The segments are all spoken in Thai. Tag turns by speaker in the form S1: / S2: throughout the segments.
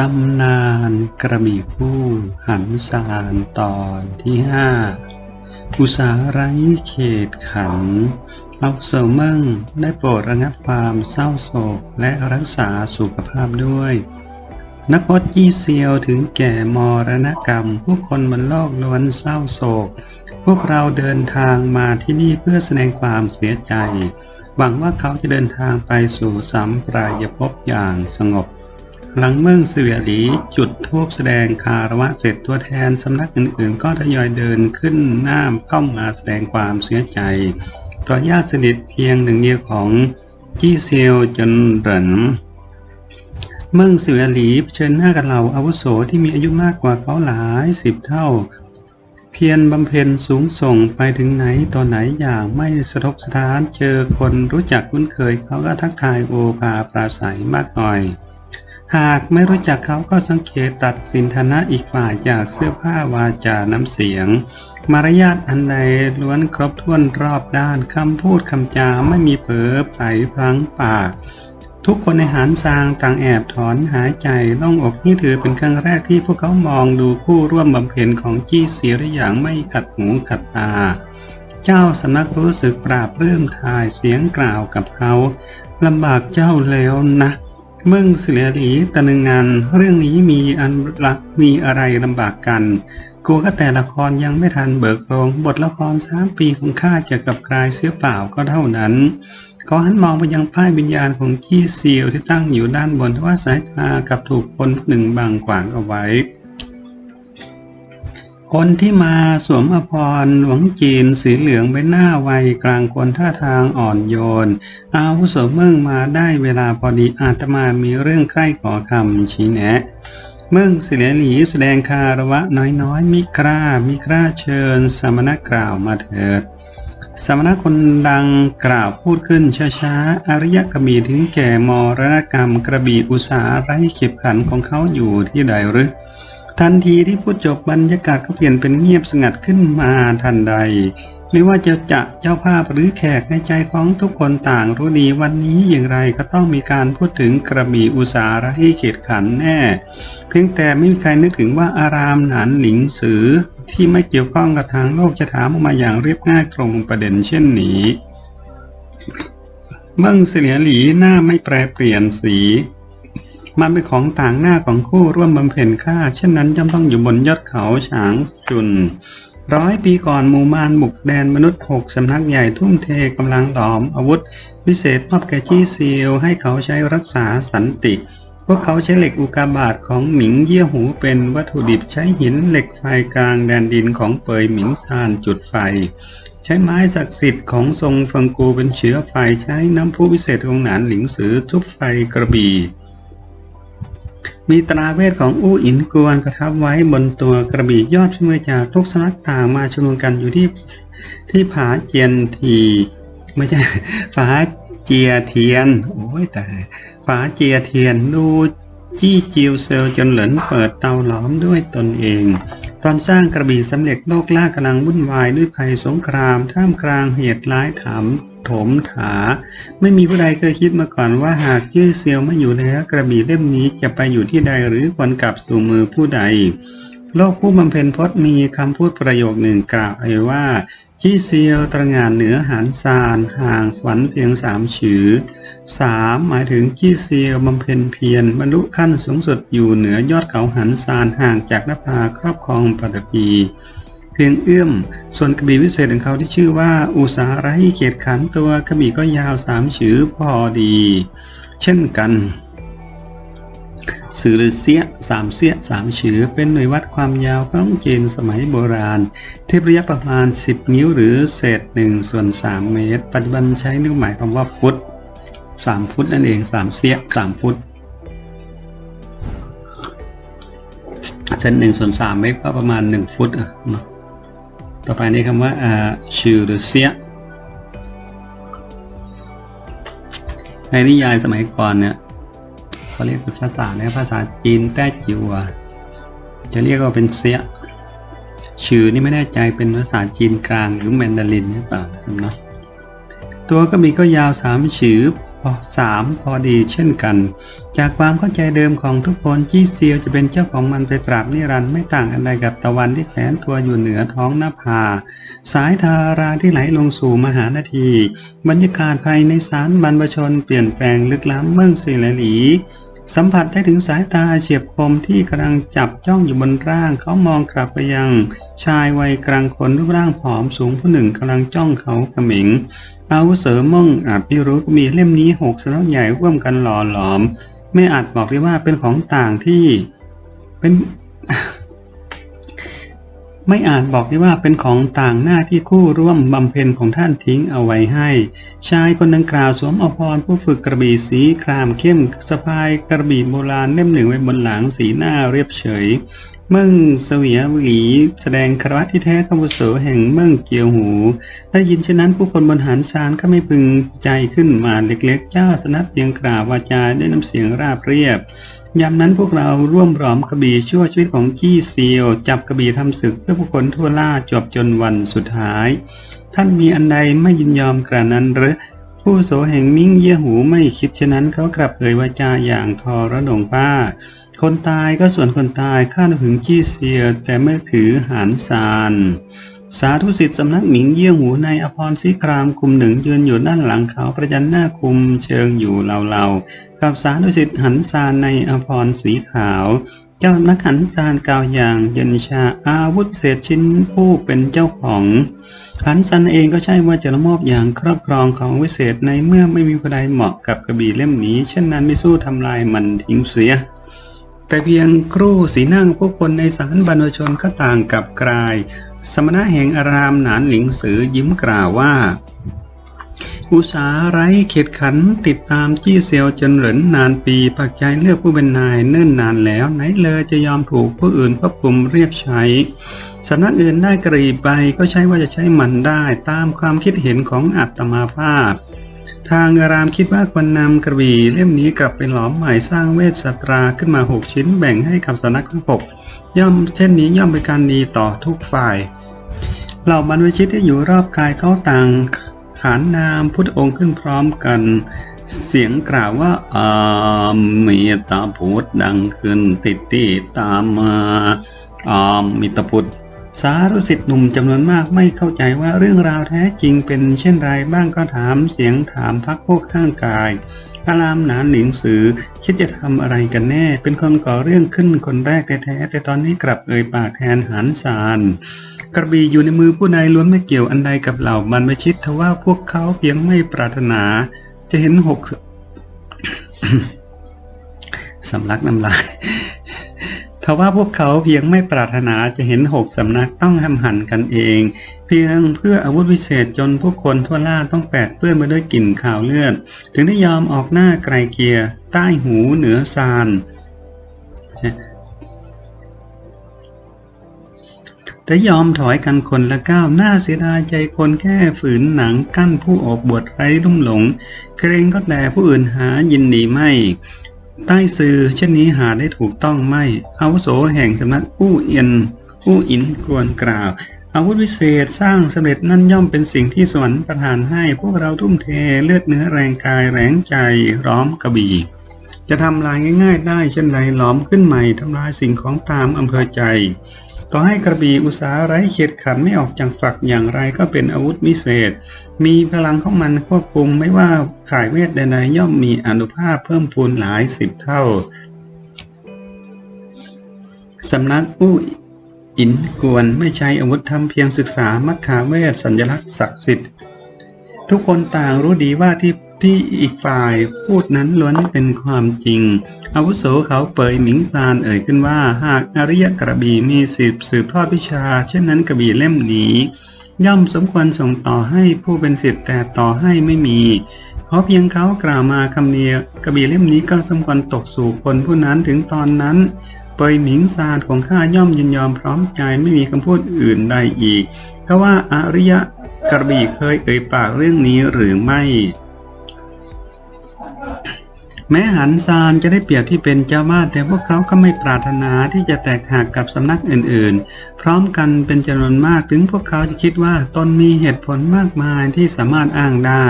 S1: ตำนานกระบี่คู่หันซานตอนที่ห้าอุสาไรเขตขันเอาโซเมั่งได้โปรดระงับความเศร้าโศกและรักษาสุขภาพด้วย นักพจน์ยี่เซียวถึงแก่มรณกรรม ผู้คนบนโลกล้วนเศร้าโศก พวกเราเดินทางมาที่นี่เพื่อแสดงความเสียใจ หวังว่าเขาจะเดินทางไปสู่สัมปรายภพอย่างสงบ หลังเมืองเสวียหลีจุดทูปแสดงคารวะเสร็จตัวแทนสำนักอื่นๆ ก็ทยอยเดินขึ้นหน้าเข้ามาแสดงความเสียใจ ต่อญาติสนิทเพียงหนึ่งเดียวของจี้เซียวจนเหรินเมืองเสวียหลีเผชิญหน้ากับเหล่าอาวุโสที่มีอายุมากกว่าเขาหลายสิบเท่า เพียรบำเพ็ญสูงส่งไปถึงไหนต่อไหนอย่างไม่สะทกสะท้านเจอคนรู้จักคุ้นเคยเขาก็ทักทายโอภาปราศัยมากหน่อย หากไม่รู้จักเขาก็สังเกตตัดสินฐานะอีกฝ่ายจากเสื้อผ้าวาจาน้ำเสียง มารยาทอันใดล้วนครบถ้วนรอบด้านคำพูดคำจาไม่มีเผลอไผลพลั้งปาก ทุกคนในหานซางต่างแอบถอนหายใจล่องอกนี่ถือเป็นครั้งแรกที่พวกเขามองดูคู่ร่วมบำเพ็ญของจี้เสียได้อย่างไม่ขัดหูขัดตาเจ้าสำนักรู้สึกปราบเรื่มทายเสียงกล่าวกับเขาลำบากเจ้าแล้วนะ มืองเสียหลีตะนึงงานเรื่องนี้มีอันรักมีอะไรลำบากกันกูก็แต่ละครยังไม่ทันเบิกโรงบทละครสามปีของข้าจะกลับกลายเสียเปล่าก็เท่านั้นเขาหันมองไปยังป้ายวิญญาณของขี้เซียวที่ตั้งอยู่ด้านบนทว่าสายตากับถูกคนหนึ่งบางขวางเอาไว้ คนที่มาสวมอภรณ์หลวงจีนสีเหลืองใบหน้าวัยกลางคนท่าทางอ่อนโยน อาวุโสเมืองมาได้เวลาพอดีอาตมามีเรื่องใคร่ขอคำชี้แนะ เมืองเสียหลีแสดงคารวะน้อยๆ มิกล้ามิกล้าเชิญ สมณกล่าวมาเถิด สมณคนดังกล่าวพูดขึ้นช้าๆ อริยกบีถึงแก่มรณกรรมกระบี่อุสาไร้เข็บขันของเขาอยู่ที่ใดหรือ ทันทีที่พูดจบบรรยากาศก็เปลี่ยนเป็นเงียบสงัดขึ้นมาทันใด ไม่ว่าจะจะเจ้าภาพหรือแขกในใจของทุกคนต่างรู้ดีวันนี้อย่างไรก็ต้องมีการพูดถึงกระบี่อุสาไร้เข็ดขันแน่ เพียงแต่ไม่มีใครนึกถึงว่าอารามหนานหลิงสือ ที่ไม่เกี่ยวข้องกับทางโลกจะถามออกมาอย่างเรียบง่ายตรงประเด็นเช่นนี้เมืองเสียหลีหน้าไม่แปรเปลี่ยนสี มันเป็นของต่างหน้าของคู่ร่วมบำเพ็ญค่า เช่นนั้นจำต้องอยู่บนยอดเขาฉางจุนร้อยปีก่อนหมู่มารบุกแดนมนุษย์หกสำนักใหญ่ทุ่มเทกำลังหลอมอาวุธ วิเศษมอบแก่จี้ซีลให้เขาใช้รักษาสันติ พวกเขาใช้เหล็กอุกาบาตของหมิงเยี่ยหูเป็นวัตถุดิบใช้หินเหล็กไฟกลางแดนดินของเปยหมิงซานจุดไฟ ใช้ไม้ศักดิ์สิทธิ์ของทรงฟิงกูเป็นเชื้อไฟใช้น้ำพุวิเศษของหนานหลิงสือทุบไฟกระบี่ มีตราเวทของอู้อินกวนประทับไว้บนตัวกระบี่ยอดเมือจากทุกสนักต่างมาชุมนุมกันอยู่ที่ที่ผาเจียนทีไม่ใช่ผาเจียเทียน โอ้ยแต่ผาเจียเทียนดูจี้จิวเซลจนเหลินเปิดเตาหลอมด้วยตนเอง ตอนสร้างกระบี่สำเร็จโลกล่ากำลังวุ่นวายด้วยภัยสงคราม ท่ามกลางเหตุร้ายถามถมถา ไม่มีผู้ใดเคยคิดมาก่อนว่าหากชื่อเซียวไม่อยู่แล้ว กระบี่เล่มนี้จะไปอยู่ที่ใดหรือควรกลับสู่มือผู้ใด โลกผู้บำเพ็ญพจน์มีคำพูดประโยคหนึ่งกล่าวไว้ว่าจี้เซียวตระหง่านเหนือหานซานห่างสวรรค์เพียงสามฉือสามหมายถึงจี้เซียวบำเพ็ญเพียรบรรลุขั้นสูงสุดอยู่เหนือยอดเขาหันซานห่างจากนภาครอบครองปัตตภีเพียงเอื้อม ส่วนกระบี่วิเศษของเขาที่ชื่อว่า อุสาไรเกียรติขันตัวกระบี่ก็ยาวสามฉือพอดี เช่นกัน สือหรือเสียสามเสียสามเฉือเป็นหน่วยวัดความยาวของเจนสมัยโบราณ เทียบระยะประมาณ 10 นิ้วหรือเศษ1ส่วน3เมตร ปัจจุบันใช้นิ้วหมายคำว่าฟุต 3 ฟุตนั่นเอง3เสีย3ฟุตเช่น1ส่วน3เมตรก็ประมาณ 1 ฟุตอะเนาะต่อไปนี้คำว่าอ่าชื่อหรือเสียในนิยายสมัยก่อนเนี่ย เขาเรียกเป็นภาษาในภาษาจีนแต้จิวจะเรียกว่าเป็นเสียชื่อนี่ไม่แน่ใจเป็นภาษาจีนกลางหรือแมนดารินหรือเปล่าเนาะตัวก็มีก็ยาวสามฉือ 3 พอดีเช่นกัน จากความเข้าใจเดิมของทุกคนจี้เซียวจะเป็นเจ้าของมันไปตราบนิรันดร์ไม่ต่างอะไรกับตะวันที่แขวนตัวอยู่เหนือท้องหน้าผาสายธาราที่ไหลลงสู่มหานาที บรรยากาศภายในศาลบรรพชนเปลี่ยนแปลงลึกล้ำเมืองสิลหลี สัมผัสได้ถึงสายตาเฉียบคมที่กำลังจับจ้องอยู่บนร่าง เขามองกลับไปยังชายวัยกลางคนรูปร่างผอมสูงผู้หนึ่งกำลังจ้องเขาเหมิงอาวุเสม่งอาจพิรุธมีเล่มนี้หกสำนักใหญ่ร่วมกันหล่อหลอม ไม่อาจบอกได้ว่าเป็นของต่างที่เป็น ไม่อาจบอกได้ว่าเป็นของต่างหน้าที่คู่ร่วมบำเพ็ญของท่านทิ้งเอาไว้ให้ ชายคนดังกล่าวสวมอภรณ์ผู้ฝึกกระบี่สีครามเข้มสะพายกระบี่โบราณเล่มหนึ่งไว้บนหลังสีหน้าเรียบเฉยเมื่งเสวียหลีแสดงคารวะที่แท้กัมพุโสแห่งเมืองเจียวหูได้ยินเช่นนั้นผู้คนบนหานซานก็ไม่พึงใจขึ้นมาเล็กๆ เจ้าสนับเพียงกล่าววาจาด้วยน้ำเสียงราบเรียบ ยามนั้นพวกเราร่วมร้อมกระบี่ชั่วชีวิตของจี้เซียวจับกระบี่ทำศึกเพื่อผู้คนทั่วล่าจบจนวันสุดท้าย ท่านมีอันใดไม่ยินยอมกระนั้นหรือผู้โสแห่งมิ่งเยี่ยหูไม่คิดเช่นนั้นเขากลับเอ่ยวาจาอย่างทอระดงผ้า คนตายก็ส่วนคนตายข้าถึงจี้เซียแต่ไม่ถือหานซาน สาธุสิทธิ์สำนักหมิงเยี่ยงหูในอภรสีครามคุมหนึ่งยืนอยู่ด้านหลังเขาประจันหน้าคุมเชิงอยู่เหล่าๆกับสาธุสิทธิ์หันซานในอภรสีขาว เจ้านักหันซานกล่าวอย่างเย็นชาอาวุธเศษชิ้นผู้เป็นเจ้าของหันซันเองก็ใช่ว่าจะละมอบอย่างครอบครองของวิเศษในเมื่อไม่มีผู้ใดเหมาะกับกระบี่เล่มนี้ เช่นนั้นไม่สู้ทำลายมันทิ้งเสียแต่เพียงครู่สีนั่งผู้คนในศาลบรรพชนก็ต่างกับกลาย สมณะแห่งอารามหนานหลิงสือยิ้มกล่าวว่า อุสาไร้เข็ดขันติดตามจี้เซียวจนเหรินนานปี ปักใจเลือกผู้เป็นนายเนิ่นนานแล้ว ไหนเลยจะยอมถูกผู้อื่นควบคุมเรียกใช้สำนักอื่นได้กรีไปก็ใช่ว่าจะใช้มันได้ตามความคิดเห็นของอัตมาภาพทางอารามคิดว่าควรนำกระบี่เล่มนี้กลับไปหลอมใหม่สร้างเวชสตราขึ้นมาหกชิ้นแบ่งให้กับสำนักทั้งหก ย่อมเช่นนี้ย่อมเป็นการดีต่อทุกฝ่ายเหล่าบรรพชิตที่อยู่รอบกายเขาต่างขานนามพุทธองค์ขึ้นพร้อมกัน เสียงกล่าวว่าอามีตาพุทธดังขึ้นติดติดตามมาอามิตาพุทธสารุสิทธิ์หนุ่มจำนวนมากไม่เข้าใจว่าเรื่องราวแท้จริงเป็นเช่นไรบ้างก็ถามเสียงถามพักพวกข้างกาย อารามหนานหลิงสือคิดจะทำอะไรกันแน่ เป็นคนก่อเรื่องขึ้นคนแรกแท้ๆแต่ตอนนี้กลับเอ่ยปากแทนหันสารกระบี่อยู่ในมือผู้ใดล้วนไม่เกี่ยวอันใดกับเหล่าบรรพชิตทว่าพวกเขาเพียงไม่ปรารถนา จะเห็นหกสำลักน้ำลาย ทว่าพวกเขาเพียงไม่ปรารถนาจะเห็นหกสำนักต้องทำหันกันเอง เพียงเพื่ออาวุธวิเศษจนผู้คนทั่วล่าต้องแปดเปื้อนมาด้วยกลิ่นข่าวเลือด ถึงได้ยอมออกหน้าไกลเกลียใต้หูเหนือซานแต่ยอมถอยกันคนละก้าวหน้าเสียดายใจคนแค่ฝืนหนังกั้นผู้ออกบวชไร้รุ่มหลง เกรงก็แต่ผู้อื่นหายินดีไม่ ใต้สื่อเช่นนี้หาได้ถูกต้องไม่ อาวุโสแห่งสำนักอู้เอียนอู้อินกวนกล่าว อาวุธวิเศษสร้างสำเร็จนั่นย่อมเป็นสิ่งที่สวรรค์ประทานให้ พวกเราทุ่มเทเลือดเนื้อแรงกายแรงใจร้อมกระบี่ จะทำลายง่าย ๆ ได้เช่นไรล้อมขึ้นใหม่ทำลายสิ่งของตามอำเภอใจ ต่อให้กระบี่อุตสาไร้เข็ดขันไม่ออกจากฝักอย่างไรก็เป็นอาวุธวิเศษ มีพลังของมันควบคุมไม่ว่าข่ายเวทใดๆย่อมมีอนุภาพเพิ่มพูนหลายสิบเท่า สำนักอู้อินกวนไม่ใช้อาวุธทำเพียงศึกษามัคคาเวทสัญลักษณ์ศักดิ์สิทธิ์ทุกคนต่างรู้ดีว่าที่ ที่อีกฝ่ายพูดนั้นล้วนเป็นความจริง อาวุโสเขาเปยหมิงซานเอ่ยขึ้นว่า หากอริยกระบี่มีสืบสืบทอดวิชา เช่นนั้นกระบี่เล่มนี้ ย่อมสมควรส่งต่อให้ผู้เป็นศิษย์แต่ต่อให้ไม่มีเพราะเพียงเขากล่าวมาคำเนียกระบี่เล่มนี้ก็สมควรตกสู่คนผู้นั้นถึงตอนนั้นเปยหมิงซานของข้าย่อมยินยอมพร้อมใจไม่มีคำพูดอื่นใดอีก ก็ว่าอริยกระบี่เคยเอ่ยปากเรื่องนี้หรือไม่ แม้หันซานจะได้เปรียบที่เป็นเจ้าบ้านแต่พวกเขาก็ไม่ปรารถนาที่จะแตกหักกับสำนักอื่นๆ พร้อมกันเป็นจำนวนมากถึงพวกเขาจะคิดว่าตนมีเหตุผลมากมายที่สามารถอ้างได้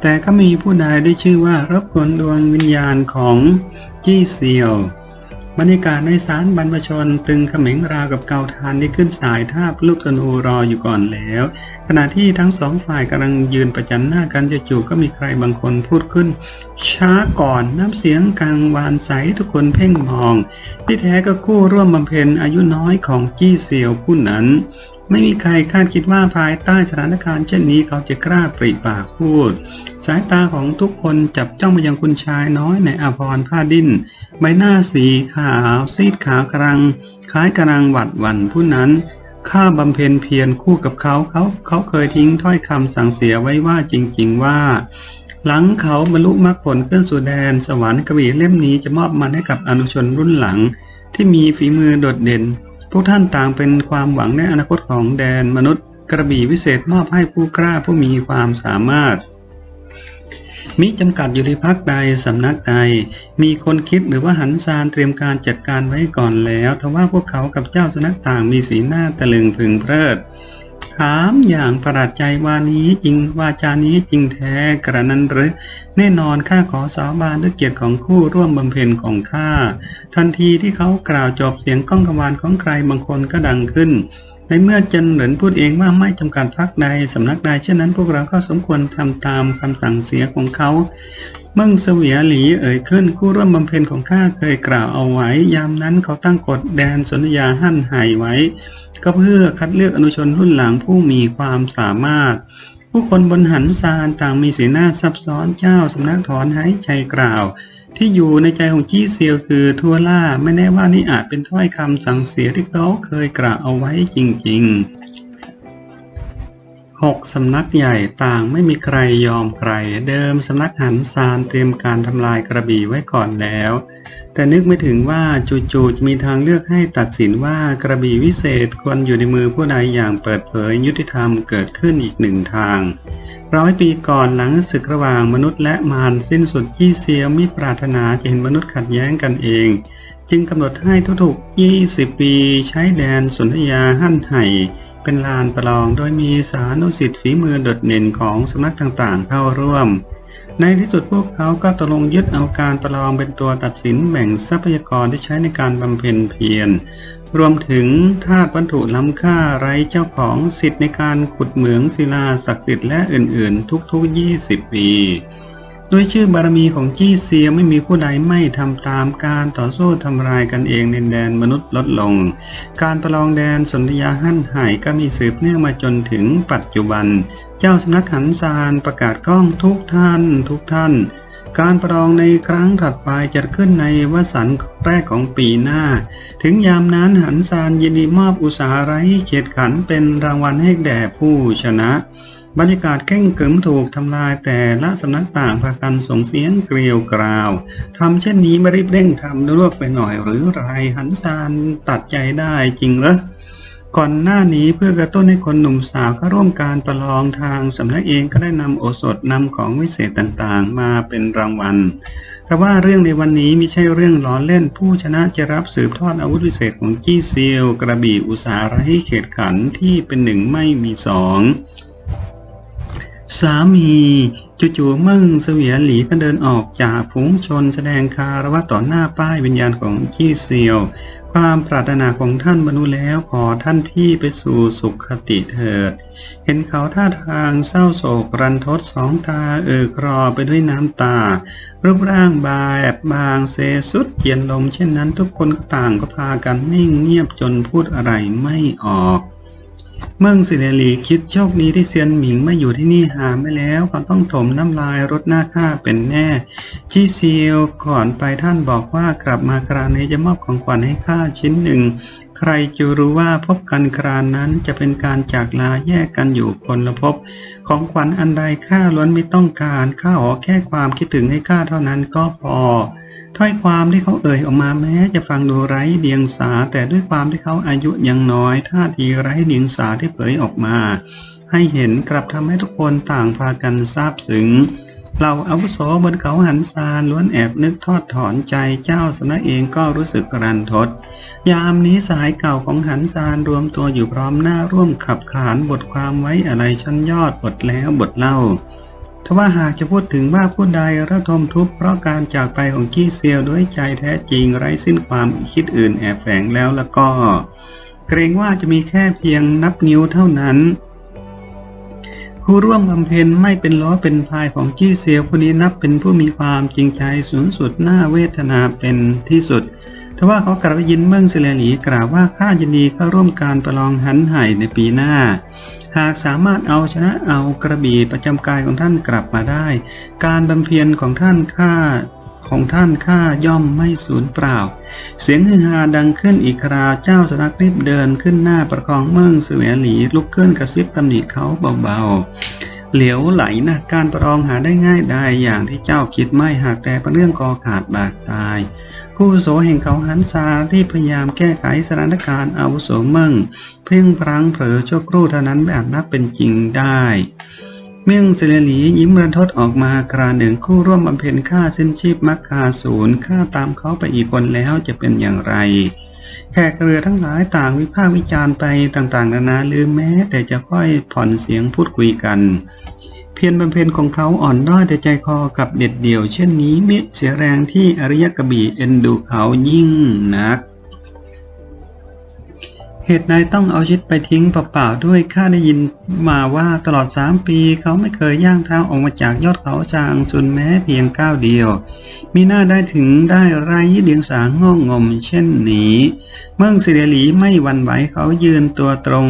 S1: แต่ก็มีผู้ใดได้ชื่อว่ารบกวนดวงวิญญาณของจี้เซียว บรรยากาศในศาลบรรพชนตึงเขม็งราวกับเกาทานที่ขึ้นสายทาบลูกธนูรออยู่ก่อนแล้ว ขณะที่ทั้งสองฝ่ายกำลังยืนประจันหน้ากันจู่ๆก็มีใครบางคนพูดขึ้น ช้าก่อนน้ำเสียงกลางวานใสทุกคนเพ่งมอง ที่แท้ก็คู่ร่วมบำเพ็ญอายุน้อยของจี้เซียวผู้นั้น ไม่มีใครคาดคิดว่าภายใต้สถานการณ์เช่นนี้เขาจะกล้าปริปากพูด สายตาของทุกคนจับจ้องไปยังคุณชายน้อยในอาภรณ์ผ้าดิ้น ใบหน้าสีขาว ซีดขาวกรัง คล้ายกำลังหวัดหวั่นผู้นั้นข้าบำเพ็ญเพียรคู่กับเขาเขาเขาเคยทิ้งถ้อยคำสั่งเสียไว้ว่าจริง ๆ ว่า หลังเขาบรรลุมรรคผลขึ้นสู่แดน สวรรค์กระบี่เล่มนี้จะมอบมันให้กับอนุชนรุ่นหลัง ที่มีฝีมือโดดเด่น พวกท่านต่างเป็นความหวังในอนาคตของแดนมนุษย์กระบี่วิเศษมอบให้ผู้กล้าผู้มีความสามารถ มิจำกัดอยู่ในพักใดสำนักใด มีคนคิดหรือว่าหันซานเตรียมการจัดการไว้ก่อนแล้ว ทว่าพวกเขากับเจ้าสำนักต่างมีสีหน้าตะลึงพึงเพลิด ถามอย่างประหลาดใจว่านี้จริงวาจานี้จริงแท้กระนั้นหรือแน่นอนข้าขอสาบานด้วยเกียรติของคู่ร่วมบำเพ็ญของข้าทันทีที่เขากล่าวจบเสียงก้องกังวานของใครบางคนก็ดังขึ้น ในเมื่อจันเหรินพูดเองว่าไม่จำกัดพักใดสำนักใดเช่นนั้นพวกเราก็สมควรทำตามคำสั่งเสียของเขา เมื่งเสวียหลีเอ่ยขึ้นคู่ร่วมบำเพ็ญของข้าเคยกล่าวเอาไว้ ยามนั้นเขาตั้งกฎแดนสนธยาหั่นหายไว้ ก็เพื่อคัดเลือกอนุชนรุ่นหลังผู้มีความสามารถ ผู้คนบนหันซานต่างมีสีหน้าซับซ้อนเจ้าสำนักถอนหายใจกล่าว ที่อยู่ในใจของจี้เซียวคือทัวล่าไม่แน่ว่านี่อาจเป็นถ้อยคำสั่งเสียที่เขาเคยกล่าวเอาไว้จริง ๆ หกสำนักใหญ่ต่างไม่มีใครยอมใคร เดิมสำนักหันซานเตรียมการทำลายกระบี่ไว้ก่อนแล้ว แต่นึกไม่ถึงว่าจู่ๆจะมีทางเลือกให้ตัดสินว่ากระบี่วิเศษควรอยู่ในมือผู้ใดอย่างเปิดเผยยุติธรรมเกิดขึ้นอีกหนึ่งทางร้อยปีก่อนหลังศึกระหว่างมนุษย์และมารสิ้นสุดยี่เซียมิปรารถนาจะเห็นมนุษย์ขัดแย้งกันเอง จึงกำหนดให้ทุกๆ20 ปีใช้แดนสนธยาหั่นไห่ เป็นลานประลองโดยมีสานุสิทธิ์ฝีมือโดดเด่นของสำนักต่างๆ เข้าร่วม ในที่สุดพวกเขาก็ตกลงยึดเอาการประลองเป็นตัวตัดสินแบ่งทรัพยากรที่ใช้ในการบำเพ็ญเพียร รวมถึงธาตุวัตถุล้ำค่าไร้เจ้าของสิทธิ์ในการขุดเหมืองศิลาศักดิ์สิทธิ์และอื่นๆ ทุกๆ 20 ปี ด้วยชื่อบารมีของจี้เซียไม่มีผู้ใดไม่ทำตามการต่อสู้ทำลายกันเองในแดนมนุษย์ลดลง การประลองแดนสนธยาหั่นหายก็มีสืบเนื่องมาจนถึงปัจจุบัน เจ้าสำนักหันซานประกาศกล้องทุกท่านทุกท่าน การประลองในครั้งถัดไปจะขึ้นในวสันต์แรกของปีหน้า ถึงยามนั้นหันซานยินดีมอบอุตสาหไร้เขียดขันเป็นรางวัลให้แด่ผู้ชนะ บรรยากาศแข่งเกิมถูกทำลายแต่ละสำนักต่างพากันส่งเสียงเกลียวกราวทำเช่นนี้ไม่รีบเร่งทำลวกไปหน่อยหรือไรหันซานตัดใจได้จริงเหรอก่อนหน้านี้เพื่อกระตุ้นให้คนหนุ่มสาวเข้าร่วมการประลองทางสำนักเองก็ได้นำโอสถนำของวิเศษต่างๆ มาเป็นรางวัลแต่ว่าเรื่องในวันนี้ไม่ใช่เรื่องล้อเล่นผู้ชนะจะรับสืบทอดอาวุธวิเศษของจี้เซียวกระบี่อุสาหไร้เขตขันที่เป็นหนึ่งไม่มีสอง สามีจู่ๆมิ่งเสวียหลีก็เดินออกจากฝูงชนแสดงคารวะต่อหน้าป้ายวิญญาณของจี้เซียว ความปรารถนาของท่านบรรลุแล้วขอท่านพี่ไปสู่สุขคติเถิด เห็นเขาท่าทางเศร้าโศกรันทดสองตาเอ่อกรอไปด้วยน้ำตา รูปร่างบาแอบบางเซสุดเจียนลมเช่นนั้นทุกคนก็ต่างก็พากันนิ่งเงียบจนพูดอะไรไม่ออก เมืองสิเลหลีคิดโชคดีที่เซียนหมิงไม่อยู่ที่นี่หาไม่แล้วเขาต้องถมน้ำลายรดหน้าข้าเป็นแน่จีเซียวก่อนไปท่านบอกว่ากลับมาคราวนี้จะมอบของขวัญให้ข้าชิ้นหนึ่ง ใครจะรู้ว่าพบกันคราวนั้นจะเป็นการจากลาแยกกันอยู่คนละภพของขวัญอันใดข้าล้วนไม่ต้องการข้าขอแค่ความคิดถึงให้ข้าเท่านั้นก็พอถ้อยความที่เขาเอ่ยออกมาแม้จะฟังดูไร้เดียงสา แต่ด้วยความที่เขาอายุยังน้อยท่าทีไร้เดียงสาที่เผยออกมา ให้เห็นกลับทำให้ทุกคนต่างพากันซาบซึ้ง เราอาวุโสบนเขาหันซาล้วนแอบนึกทอดถอนใจเจ้าสำนักเองก็รู้สึกรันทด ยามนี้สายเก่าของหันซานรวมตัวอยู่พร้อมหน้าร่วมขับขานบทความไว้อะไรชั้นยอดบทแล้วบทเล่าทว่าหากจะพูดถึงว่าผู้ใดระทมทุกข์เพราะการจากไปของจี้เซียวด้วยใจแท้จริงไร้สิ้นความคิดอื่นแอบแฝงแล้วแล้วก็ เกรงว่าจะมีแค่เพียงนับนิ้วเท่านั้น ผู้ร่วมบำเพ็ญไม่เป็นล้อเป็นพายของจี้เซียวคนนี้นับเป็นผู้มีความจริงใจสูงสุดน่าเวทนาเป็นที่สุดทว่าเขากลับยินเมืองเสลหลีกล่าวว่าข้ายินดีเข้าร่วมการประลองหันไห่ในปีหน้า หากสามารถเอาชนะเอากระบี่ประจำกายของท่านกลับมาได้ การบำเพ็ญของท่านข้า ของท่านข้าย่อมไม่สูญเปล่า เสียงฮือฮาดังขึ้นอีกคราเจ้าสนักรีบเดินขึ้นหน้าประคองเมืองเสวียหลีลุกขึ้นกระซิบตำหนิเขาเบาๆ เหลียวไหลนะการประลองหาได้ง่ายได้อย่างที่เจ้าคิดไม่หากแต่เป็นเรื่องกอขาดบาดตายผู้โสแห่งเขาหันซาที่พยายามแก้ไขสถานการณ์อาวุโสเมืองเพียงพลังเผลอชั่วครู่เท่านั้นไม่อาจนับเป็นจริงได้ เมี่ยงเสลหลียิ้มรันทดออกมาคราหนึ่งคู่ร่วมบำเพ็ญฆ่าเส้นชีพมักคาศูนย์ฆ่าตามเขาไปอีกคนแล้วจะเป็นอย่างไร แขกเรือทั้งหลายต่างวิพากษ์วิจารณ์ไปต่างๆนานาลืมแม้แต่จะค่อยผ่อนเสียงพูดคุยกัน เพียรบำเพ็ญของเขาอ่อนด้อยแต่ใจคอกับเด็ดเดี่ยว เช่นนี้มิเสียแรงที่อริยกบีเอ็นดูเขายิ่งนัก เหตุใดต้องเอาชิดไปทิ้งเปล่าๆด้วยข้าได้ยินมาว่าตลอดสามปีเขาไม่เคยย่างเท้าออกมาจากยอดเขาจางสุนแม้เพียงก้าวเดียว มีหน้าได้ถึงได้ไรเดียงสางงงงมเช่นนี้ เมื่อสิเดหลีไม่หวันไหวเขายืนตัวตรง